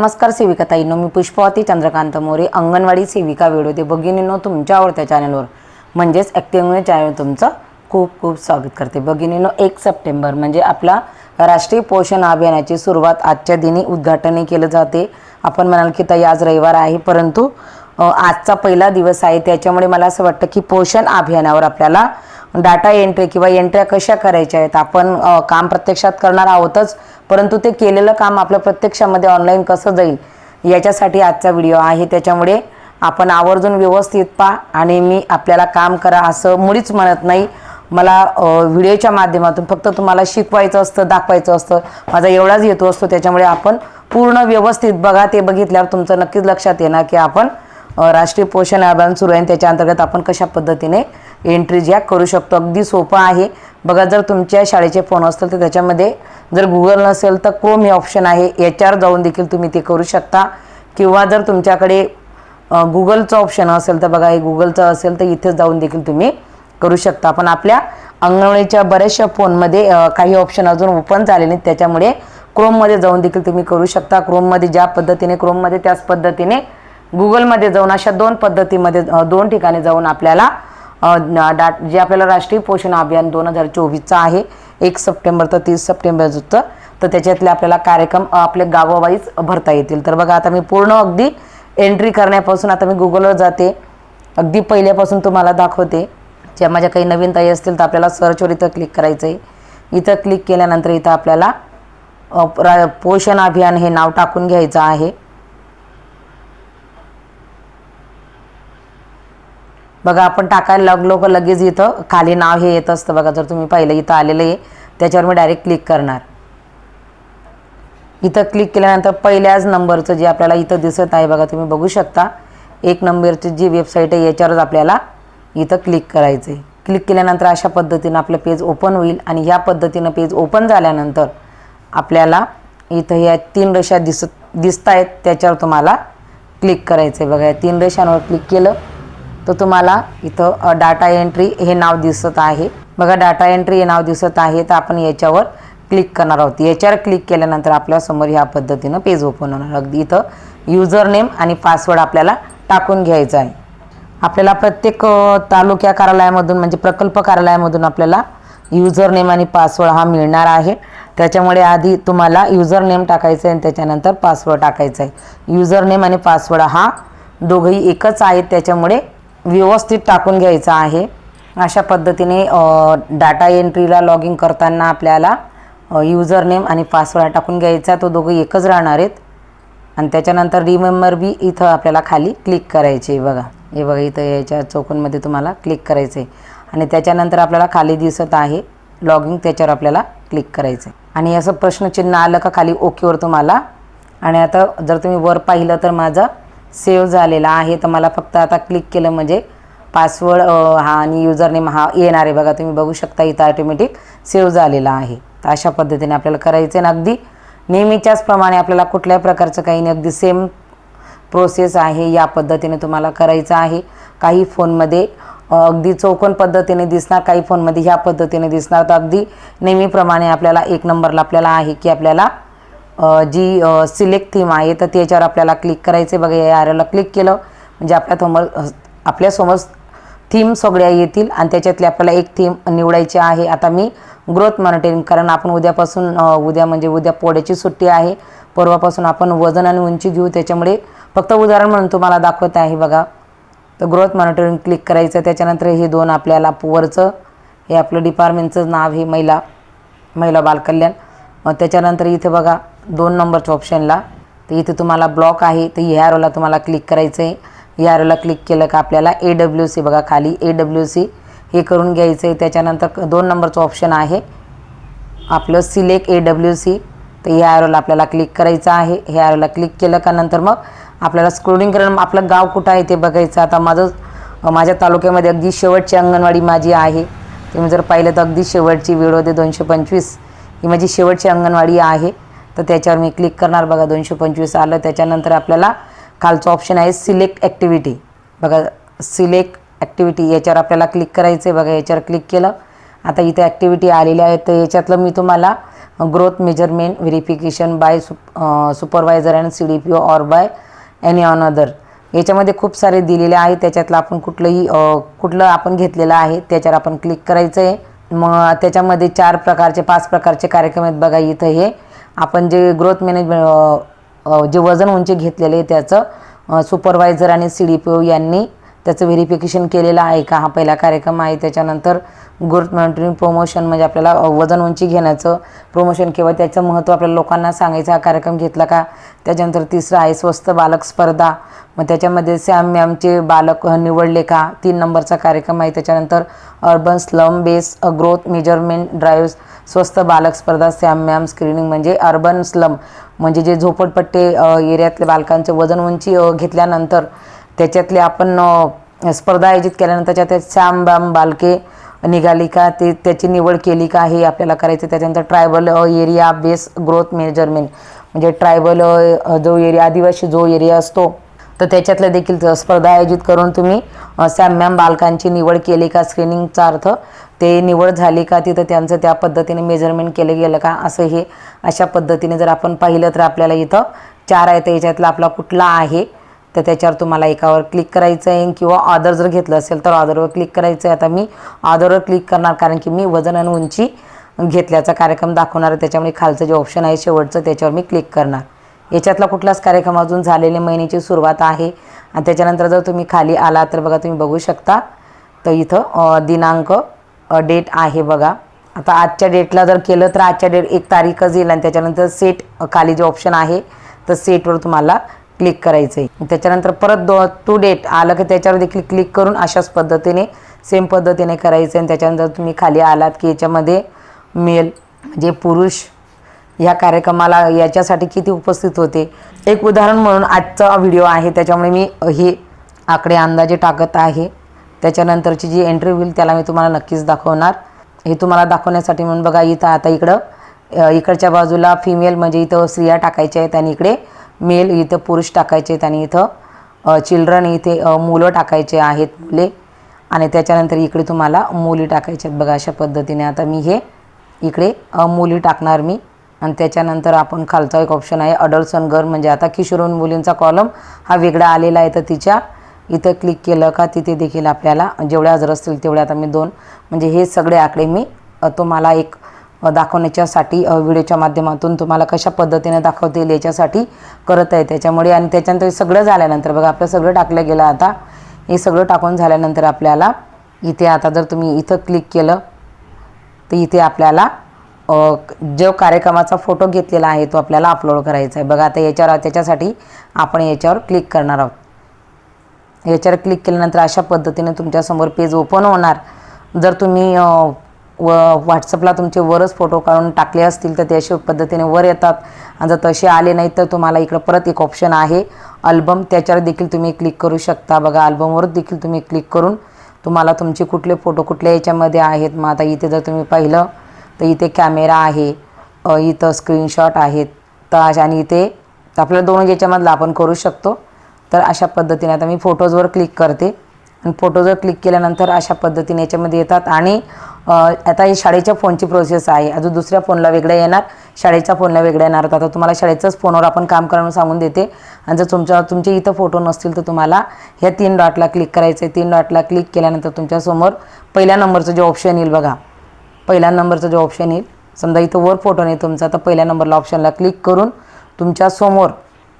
नमस्कार सेविका ताईंनो मी पुष्पवती चंद्रकांत मोरे अंगणवाडी सेविका वेळोदे भगिनीनो तुमच्या आवडत्या चॅनलवर. म्हणजेच ॲक्टिव्ह चॅनल तुमचं खूप खूप स्वागत करते. भगिनीनो एक सप्टेंबर म्हणजे आपला राष्ट्रीय पोषण अभियानाची सुरुवात आजच्या दिनी उद्घाटनही केलं जाते. आपण म्हणाल की ताई आज रविवार आहे परंतु आजचा पहिला दिवस आहे. त्याच्यामुळे मला असं वाटतं की पोषण अभियानावर आपल्याला डाटा एंट्री किंवा एंट्र्या कशा करायच्या आहेत? आपण काम प्रत्यक्षात करणार आहोतच परंतु ते केलेलं काम आपलं प्रत्यक्षामध्ये ऑनलाईन कसं जाईल? याच्यासाठी आजचा व्हिडिओ आहे. त्याच्यामुळे आपण आवर्जून व्यवस्थित पहा आणि मी आपल्याला काम करा असं मुळीच म्हणत नाही. मला व्हिडिओच्या माध्यमातून फक्त तुम्हाला शिकवायचं असतं दाखवायचं असतं. माझा एवढाच हेतू असतो. त्याच्यामुळे आपण पूर्ण व्यवस्थित बघा. ते बघितल्यावर तुमचं नक्कीच लक्षात येणार की आपण राष्ट्रीय पोषण अभियान सुरू आहे आणि त्याच्या अंतर्गत आपण कशा पद्धतीने एंट्री ज्या करू शकतो. अगदी सोपं आहे. बघा जर तुमच्या शाळेचे फोन असतील तर त्याच्यामध्ये जर गुगल नसेल तर क्रोम हे ऑप्शन आहे. याच्यावर जाऊन देखील तुम्ही ते करू शकता. किंवा जर तुमच्याकडे गुगलचं ऑप्शन असेल तर बघा हे गुगलचं असेल तर इथेच जाऊन देखील तुम्ही करू शकता. पण आपल्या अंगणवाडीच्या बऱ्याचशा फोनमध्ये काही ऑप्शन अजून ओपन झाले नाहीत. त्याच्यामुळे क्रोममध्ये जाऊन देखील तुम्ही करू शकता. क्रोममध्ये ज्या पद्धतीने क्रोममध्ये त्याच पद्धतीने गुगलमध्ये जाऊन अशा दोन पद्धतीमध्ये दोन ठिकाणी जाऊन आपल्याला डाट जे आपल्याला राष्ट्रीय पोषण अभियान दोन हजार चोवीसचं आहे एक सप्टेंबर तर तीस सप्टेंबरचं तर त्याच्यातले आपल्याला कार्यक्रम आपले गावावाईज भरता येतील. तर बघा आता मी पूर्ण अगदी एंट्री करण्यापासून आता मी गुगलवर जाते. अगदी पहिल्यापासून तुम्हाला दाखवते. ज्या माझ्या काही नवीन ताई असतील तर आपल्याला सर्चवर इथं क्लिक करायचं आहे इथं क्लिक केल्यानंतर इथं आपल्याला रा- पोषण अभियान हे नाव टाकून घ्यायचं आहे. बघा आपण टाकायला लागलो का लगेच इथं खाली नाव हे येत असतं बघा जर तुम्ही पाहिलं इथं आलेलं आहे त्याच्यावर मी डायरेक्ट क्लिक करणार. इथं क्लिक केल्यानंतर पहिल्याच नंबरचं जे आपल्याला इथं दिसत आहे बघा तुम्ही बघू शकता. एक नंबरची जी वेबसाईट आहे याच्यावरच आपल्याला इथं क्लिक करायचं आहे क्लिक केल्यानंतर अशा पद्धतीनं आपलं पेज ओपन होईल आणि ह्या पद्धतीनं पेज ओपन झाल्यानंतर आपल्याला इथं ह्या तीन रेषा दिसत दिसत आहेत त्याच्यावर तुम्हाला क्लिक करायचं आहे बघा या तीन रेषांवर क्लिक केलं तर तुम्हाला इथं डाटा एंट्री हे नाव दिसत आहे. बघा डाटा एंट्री हे नाव दिसत आहे तर आपण याच्यावर क्लिक करणार आहोत. याच्यावर क्लिक केल्यानंतर आपल्यासमोर ह्या पद्धतीनं पेज ओपन होणार. अगदी इथं युजर नेम आणि पासवर्ड आपल्याला टाकून घ्यायचा आहे. आपल्याला प्रत्येक तालुक्या कार्यालयामधून म्हणजे प्रकल्प कार्यालयामधून आपल्याला युजर नेम आणि पासवर्ड हा मिळणार आहे. त्याच्यामुळे आधी तुम्हाला युजर नेम टाकायचं आहे आणि त्याच्यानंतर पासवर्ड टाकायचा आहे. युजर नेम आणि पासवर्ड हा दोघंही एकच आहेत त्याच्यामुळे व्यवस्थित टाकून घ्यायचा आहे. अशा पद्धतीने डाटा एंट्रीला लॉग इन करताना आपल्याला युजर नेम आणि पासवर्ड टाकून घ्यायचा. तो दोघं एकच राहणार आहेत. आणि त्याच्यानंतर रिमेंबर बी इथं आपल्याला खाली क्लिक करायचे आहे बघा. हे बघा इथं याच्या चौकोनमध्ये तुम्हाला क्लिक करायचं आहे आणि त्याच्यानंतर आपल्याला खाली दिसत आहे लॉगिंग त्याच्यावर आपल्याला क्लिक करायचं आहे आणि असं प्रश्नचिन्ह आलं का खाली ओकेवर तुम्हाला. आणि आता जर तुम्ही वर पाहिलं तर माझं सेव्ह झालेला आहे. तर मला फक्त आता क्लिक केलं म्हणजे पासवर्ड हा आणि युजरनेम हा येणार आहे. बघा तुम्ही बघू शकता इथं ऑटोमॅटिक सेव्ह झालेला आहे. तर अशा पद्धतीने आपल्याला करायचं आहे. आणि अगदी नेहमीच्याच प्रमाणे आपल्याला कुठल्याही प्रकारचं काही नाही. अगदी सेम प्रोसेस आहे. या पद्धतीने तुम्हाला करायचं आहे. काही फोनमध्ये अगदी चौकोन पद्धतीने दिसणार काही फोनमध्ये ह्या पद्धतीने दिसणार. तर अगदी नेहमीप्रमाणे आपल्याला एक नंबरला आपल्याला आहे की आपल्याला जी सिलेक्ट थीम आहे तर त्याच्यावर आपल्याला क्लिक करायचं बघा या आरला क्लिक केलं. म्हणजे आपल्यासमोर आपल्यासमोर थीम सगळ्या येतील आणि त्याच्यातली आपल्याला एक थीम निवडायची आहे. आता मी ग्रोथ मॉनिटरिंग कारण आपण उद्यापासून उद्या म्हणजे उद्या पोळ्याची सुट्टी आहे. परवापासून आपण वजन आणि उंची घेऊ त्याच्यामुळे फक्त उदाहरण म्हणून तुम्हाला दाखवत आहे बघा. तर ग्रोथ मॉनिटरिंग क्लिक करायचं त्याच्यानंतर हे दोन आपल्याला वरचं हे आपलं डिपार्टमेंटचं नाव हे महिला महिला बालकल्याण. त्याच्यानंतर इथे बघा दोन नंबरच्या ऑप्शनला तर इथे तुम्हाला ब्लॉक आहे. तर ह्या रोला तुम्हाला क्लिक करायचं आहे या रोला क्लिक केलं का आपल्याला ए डब्ल्यू सी बघा खाली ए डब्ल्यू सी हे करून घ्यायचं आहे त्याच्यानंतर दोन नंबरचं ऑप्शन आहे. आपलं सिलेक्ट ए डब्ल्यू सी तर ह्या ॲरोला आपल्याला क्लिक करायचं आहे. ह्या आरोला क्लिक केलं का नंतर मग आपल्याला स्क्रोलिंग करून आपलं गाव कुठं आहे ते बघायचं. आता माझं माझ्या तालुक्यामध्ये अगदी शेवटची अंगणवाडी माझी आहे. तुम्ही जर पाहिलं तर अगदी शेवटची वेळ होते दोनशे पंचवीस ही माझी शेवटची अंगणवाडी आहे. तर त्याच्यावर मी क्लिक करणार. बघा दोनशे पंचवीस आलं. त्याच्यानंतर आपल्याला खालचं ऑप्शन आहे सिलेक्ट ॲक्टिव्हिटी बघा सिलेक्ट ॲक्टिव्हिटी याच्यावर आपल्याला क्लिक करायचं आहे बघा याच्यावर क्लिक केलं. आता इथे ॲक्टिव्हिटी आलेल्या आहेत तर याच्यातलं मी तुम्हाला growth measurement verification by soup supervisor and C D P O or by any on other याच्यामध्ये खूप सारे दिलेले आहे. त्याच्यातलं आपण कुठलंही कुठलं आपण घेतलेलं आहे त्याच्यावर आपण क्लिक करायचं आहे मग त्याच्यामध्ये चार प्रकारचे पाच प्रकारचे कार्यक्रम आहेत. बघा इथं हे आपण जे ग्रोथ मॅनेजमेंट जे वजन उंची घेतलेले आहे त्याचं सुपरवायझर आणि सी डी पी ओ यांनी त्याचं व्हेरिफिकेशन केलेलं आहे का? हा पहिला कार्यक्रम आहे. त्याच्यानंतर ग्रोथ मॉनिटरिंग प्रमोशन म्हणजे आपल्याला वजन उंची घेण्याचं प्रमोशन किंवा त्याचं महत्त्व आपल्याला लोकांना सांगायचा हा कार्यक्रम घेतला का? त्याच्यानंतर तिसरा आहे स्वस्त बालक स्पर्धा. मग त्याच्यामध्ये सॅम मॅमचे बालक निवडले का? तीन नंबरचा कार्यक्रम आहे. त्याच्यानंतर urban slum base growth measurement drive स्वस्त बालक स्पर्धा सॅम मॅम स्क्रीनिंग म्हणजे अर्बन स्लम म्हणजे जे झोपडपट्टे एरियातले बालकांचे वजन उंची घेतल्यानंतर त्याच्यातले आपण स्पर्धा आयोजित केल्यानंतर त्याच्यात सॅम बॅम बालके निघाली का? ते त्याची निवड केली का? हे आपल्याला करायचं त्याच्यानंतर tribal area base growth measurement म्हणजे ट्रायबल जो एरिया आदिवासी जो एरिया असतो तर त्याच्यातल्या देखील स्पर्धा आयोजित करून तुम्ही सॅम्याम बालकांची निवड केली का? स्क्रीनिंगचा अर्थ ते निवड झाली का? तिथं त्यांचं त्या पद्धतीने मेजरमेंट केलं गेलं का? असं हे अशा पद्धतीने जर आपण पाहिलं तर आपल्याला इथं चार आहे तर याच्यातला आपला कुठला आहे? तर त्याच्यावर तुम्हाला एकावर क्लिक करायचं आहे किंवा ऑर्डर जर घेतलं असेल तर ऑर्डरवर क्लिक करायचं आहे आता मी ऑर्डरवर क्लिक करणार कारण की मी वजन आणि उंची घेतल्याचा कार्यक्रम दाखवणार आहे. त्याच्यामुळे खालचं जे ऑप्शन आहे शेवटचं त्याच्यावर मी क्लिक करणार. याच्यातला कुठलाच कार्यक्रम अजून झालेले महिन्याची सुरुवात आहे. आणि त्याच्यानंतर जर तुम्ही खाली आला तर बघा तुम्ही बघू शकता. तर इथं दिनांक डेट आहे बघा. आता आजच्या डेटला जर केलं तर आजच्या डेट एक तारीखच येईल. आणि त्याच्यानंतर सेट खाली जे ऑप्शन आहे तर सेटवर तुम्हाला क्लिक करायचं आहे त्याच्यानंतर परत दो टू डेट आलं की त्याच्यावर देखील क्लिक करून अशाच पद्धतीने सेम पद्धतीने करायचं आणि त्याच्यानंतर तुम्ही खाली आलात की याच्यामध्ये मेल म्हणजे पुरुष ह्या कार्यक्रमाला याच्यासाठी किती उपस्थित होते. एक उदाहरण म्हणून आजचा व्हिडिओ आहे. त्याच्यामुळे मी हे आकडे अंदाजे टाकत आहे. त्याच्यानंतरची जी एंट्री होईल त्याला मी तुम्हाला नक्कीच दाखवणार. हे तुम्हाला दाखवण्यासाठी म्हणून बघा इथं आता इकडं इकडच्या बाजूला फिमेल म्हणजे इथं स्त्रिया टाकायच्या आहेत. आणि इकडे मेल इथं पुरुष टाकायचे आहेत आणि इथं चिल्ड्रन इथे मुलं टाकायचे आहेत मुले. आणि त्याच्यानंतर इकडे तुम्हाला मुली टाकायच्या आहेत बघा अशा पद्धतीने. आता मी हे इकडे मुली टाकणार मी. आणि त्याच्यानंतर आपण खालचा एक ऑप्शन आहे अडल्ट सन गर्ल म्हणजे आता किशोरवयीन मुलींचा कॉलम हा वेगळा आलेला आहे. तर तिच्या इथं क्लिक केलं का तिथे देखील आपल्याला जेवढ्या हजर असतील तेवढ्या आता मी दोन म्हणजे हे सगळे आकडे मी तुम्हाला एक दाखवण्याच्यासाठी व्हिडिओच्या माध्यमातून तुम्हाला कशा पद्धतीने दाखवता येईल याच्यासाठी करत आहे त्याच्यामुळे आणि त्याच्यानंतर हे सगळं झाल्यानंतर बघा आपलं सगळं टाकलं गेलं आता. हे सगळं टाकून झाल्यानंतर आपल्याला इथे आता जर तुम्ही इथं क्लिक केलं तर इथे आपल्याला जो कार्यक्रमाचा फोटो घेतलेला आहे तो आपल्याला अपलोड करायचा आहे. बघा आता याच्यावर त्याच्यासाठी आपण याच्यावर क्लिक करणार आहोत. याच्यावर क्लिक केल्यानंतर अशा पद्धतीने तुमच्यासमोर पेज ओपन होणार. जर तुम्ही व व्हॉट्सअपला तुमचे वरच फोटो काढून टाकले असतील तर ते अशा पद्धतीने वर येतात. आणि जर तसे आले नाही तर तुम्हाला इकडं परत एक ऑप्शन आहे. अल्बम त्याच्यावर देखील तुम्ही क्लिक करू शकता. बघा अल्बमवर देखील तुम्ही क्लिक करून तुम्हाला तुमचे कुठले फोटो कुठल्या याच्यामध्ये आहेत. मग आता इथे जर तुम्ही पाहिलं तर इथे कॅमेरा आहे. इथं स्क्रीनशॉट आहेत. तर आणि इथे आपल्याला दोन याच्यामधला आपण करू शकतो. तर अशा पद्धतीने आता मी फोटोजवर क्लिक करते. आणि फोटोजवर क्लिक केल्यानंतर अशा पद्धतीने याच्यामध्ये येतात. आणि आता हे शाळेच्या फोनची प्रोसेस आहे. अजून दुसऱ्या फोनला वेगळं येणार. शाळेच्या फोनला वेगळं येणार. तर आता तुम्हाला शाळेच्याच फोनवर आपण काम करणं सांगून देते. आणि जर तुमच्या तुमचे इथं फोटो नसतील तर तुम्हाला ह्या तीन डॉटला क्लिक करायचं आहे. तीन डॉटला क्लिक केल्यानंतर तुमच्यासमोर पहिल्या नंबरचं जे ऑप्शन येईल बघा. पहिल्या नंबरचं जे ऑप्शन येईल. समजा इथं वर फोटो नाही तुमचा तर पहिल्या नंबरला ऑप्शनला क्लिक करून तुमच्यासमोर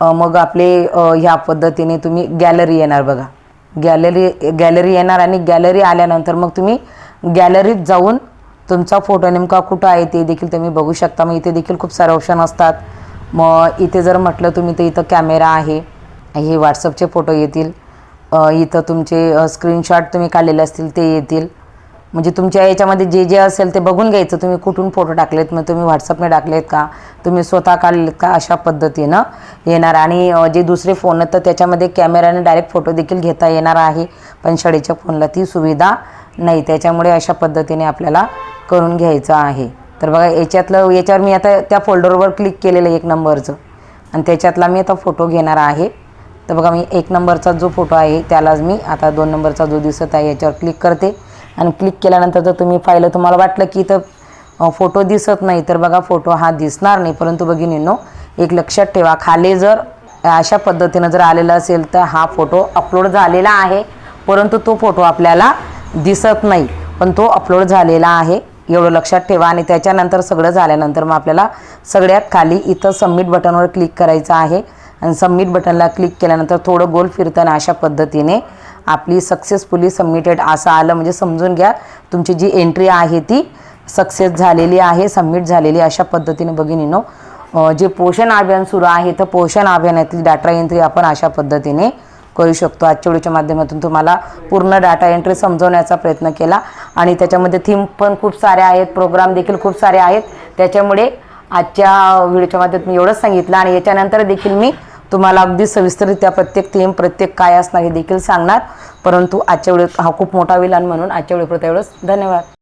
मग आपले ह्या पद्धतीने तुम्ही गॅलरी येणार बघा. गॅलरी गॅलरी येणार आणि गॅलरी आल्यानंतर मग तुम्ही गॅलरीत जाऊन तुमचा फोटो नेमका कुठं आहे ते देखील तुम्ही बघू शकता. मग इथे देखील खूप सारे ऑप्शन असतात. मग इथे जर म्हटलं तुम्ही तर इथं कॅमेरा आहे. हे व्हॉट्सअपचे फोटो येतील. इथं तुमचे स्क्रीनशॉट तुम्ही काढलेले असतील ते येतील. म्हणजे तुमच्या याच्यामध्ये जे जे असेल ते बघून घ्यायचं. तुम्ही कुठून फोटो टाकलेत मग तुम्ही व्हॉट्सअपने टाकलेत का? तुम्ही स्वतः काढलेत का? अशा पद्धतीनं येणार. आणि जे दुसरे फोन आहेत तर त्याच्यामध्ये कॅमेऱ्याने डायरेक्ट फोटो देखील घेता येणार आहे. पण शाळेच्या फोनला ती सुविधा नाही त्याच्यामुळे अशा पद्धतीने आपल्याला करून घ्यायचं आहे. तर बघा याच्यातलं याच्यावर मी आता त्या फोल्डरवर क्लिक केलेलं आहे एक नंबरचं आणि त्याच्यातला मी आता फोटो घेणार आहे. तर बघा मी एक नंबरचा जो फोटो आहे त्यालाच मी आता दोन नंबरचा जो दिसत आहे याच्यावर क्लिक करते. आणि क्लिक केल्यानंतर जर तुम्ही पाहिलं तुम्हाला वाटलं की इथं फोटो दिसत नाही तर बघा फोटो हा दिसणार नाही. परंतु भगिनींनो एक लक्षात ठेवा खाली जर अशा पद्धतीनं जर आलेला असेल तर हा फोटो अपलोड झालेला आहे. परंतु तो फोटो आपल्याला दिसत नाही. पण तो अपलोड झालेला आहे. एवढं लक्षात ठेवा. आणि त्याच्यानंतर सगळं झाल्यानंतर मग आपल्याला सगळ्यात खाली इथं सबमिट बटनवर क्लिक करायचं आहे. आणि सबमिट बटनला क्लिक केल्यानंतर थोडं गोल फिरताना अशा पद्धतीने आपली सक्सेसफुली सबमिटेड असं आलं. म्हणजे समजून घ्या तुमची जी एंट्री आहे ती सक्सेस झालेली आहे सबमिट झालेली अशा पद्धतीने बघिनीनो जे पोषण अभियान सुरू आहे तर पोषण अभियानातली डाटा एंट्री आपण अशा पद्धतीने करू शकतो. आजच्या व्हिडिओच्या माध्यमातून तुम्हाला पूर्ण डाटा एंट्री समजवण्याचा प्रयत्न केला. आणि त्याच्यामध्ये थीम पण खूप सारे आहेत. प्रोग्राम देखील खूप सारे आहेत. त्याच्यामुळे आजच्या व्हिडिओच्या माध्यमातून मी एवढंच सांगितलं आणि याच्यानंतर देखील मी तुम्हाला अगदी सविस्तररित्या प्रत्येक थीम प्रत्येक काय असणार हे देखील सांगणार. परंतु आजच्या वेळेत हा खूप मोठा होईल आणि म्हणून आजच्या व्हिडिओपुरता एवढंच. धन्यवाद.